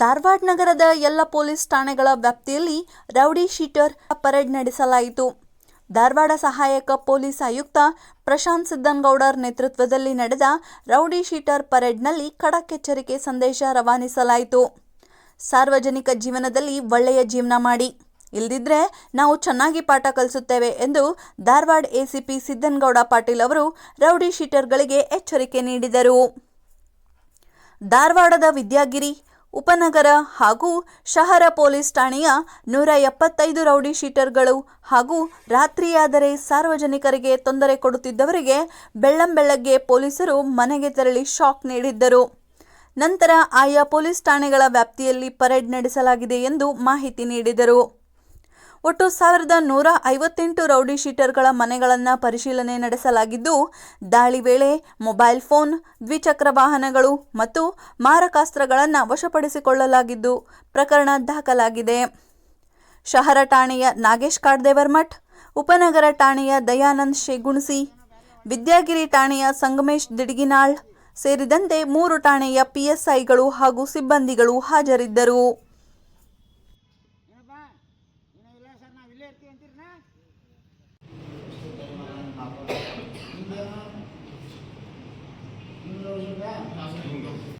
ಧಾರವಾಡ ನಗರದ ಎಲ್ಲ ಪೊಲೀಸ್ ಠಾಣೆಗಳ ವ್ಯಾಪ್ತಿಯಲ್ಲಿ ರೌಡಿ ಶೀಟರ್ ಪರೇಡ್ ನಡೆಸಲಾಯಿತು. ಧಾರವಾಡ ಸಹಾಯಕ ಪೊಲೀಸ್ ಆಯುಕ್ತ ಪ್ರಶಾಂತ್ ಸಿದ್ದನಗೌಡರ್ ನೇತೃತ್ವದಲ್ಲಿ ನಡೆದ ರೌಡಿ ಶೀಟರ್ ಪರೇಡ್ನಲ್ಲಿ ಖಡಕ್ ಎಚ್ಚರಿಕೆ ಸಂದೇಶ ರವಾನಿಸಲಾಯಿತು. ಸಾರ್ವಜನಿಕ ಜೀವನದಲ್ಲಿ ಒಳ್ಳೆಯ ಜೀವನ ಮಾಡಿ. ಇಲ್ದಿದ್ರೆ ನಾವು ಚೆನ್ನಾಗಿ ಪಾಠ ಕಲಿಸುತ್ತೇವೆ ಎಂದು ಧಾರವಾಡ ಎಸಿಪಿ ಸಿದ್ದನಗೌಡ ಪಾಟೀಲ್ ಅವರು ರೌಡಿ ಶೀಟರ್ಗಳಿಗೆ ಎಚ್ಚರಿಕೆ ನೀಡಿದರು. ಧಾರವಾಡದ ವಿದ್ಯಾಗಿರಿ ಉಪನಗರ ಹಾಗೂ ಶಹರ ಪೊಲೀಸ್ ಠಾಣೆಯ ನೂರ ಎಪ್ಪತ್ತೈದು ರೌಡಿ ಶೀಟರ್ಗಳು ಹಾಗೂ ರಾತ್ರಿಯಾದರೆ ಸಾರ್ವಜನಿಕರಿಗೆ ತೊಂದರೆ ಕೊಡುತ್ತಿದ್ದವರಿಗೆ ಬೆಳ್ಳಂಬೆಳಗ್ಗೆ ಪೊಲೀಸರು ಮನೆಗೆ ತೆರಳಿ ಶಾಕ್ ನೀಡಿದ್ದರು. ನಂತರ ಆಯಾ ಪೊಲೀಸ್ ಠಾಣೆಗಳ ವ್ಯಾಪ್ತಿಯಲ್ಲಿ ಪರೇಡ್ ನಡೆಸಲಾಗಿದೆ ಎಂದು ಮಾಹಿತಿ ನೀಡಿದರು. ಒಟ್ಟು ಸಾವಿರದ ನೂರ ಐವತ್ತೆಂಟು ರೌಡಿ ಶೀಟರ್ಗಳ ಮನೆಗಳನ್ನು ಪರಿಶೀಲನೆ ನಡೆಸಲಾಗಿದ್ದು, ದಾಳಿ ವೇಳೆ ಮೊಬೈಲ್ ಫೋನ್, ದ್ವಿಚಕ್ರ ವಾಹನಗಳು ಮತ್ತು ಮಾರಕಾಸ್ತ್ರಗಳನ್ನು ವಶಪಡಿಸಿಕೊಳ್ಳಲಾಗಿದ್ದು, ಪ್ರಕರಣ ದಾಖಲಾಗಿದೆ. ಶಹರ ಠಾಣೆಯ ನಾಗೇಶ್ ಕಾಡ್ದೇವರ್ಮಠ್, ಉಪನಗರ ಠಾಣೆಯ ದಯಾನಂದ್ ಶೇಗುಣಸಿ, ವಿದ್ಯಾಗಿರಿ ಠಾಣೆಯ ಸಂಗಮೇಶ್ ದಿಡ್ಗಿನಾಳ್ ಸೇರಿದಂತೆ ಮೂರು ಠಾಣೆಯ ಪಿಎಸ್ಐಗಳು ಹಾಗೂ ಸಿಬ್ಬಂದಿಗಳು ಹಾಜರಿದ್ದರು. ಇಲ್ಲ ಇರ್ತೀವಿ ಅಂತೀರಣ್ಣ ಹಿಂಗೇನು ಹಿಂಗೆ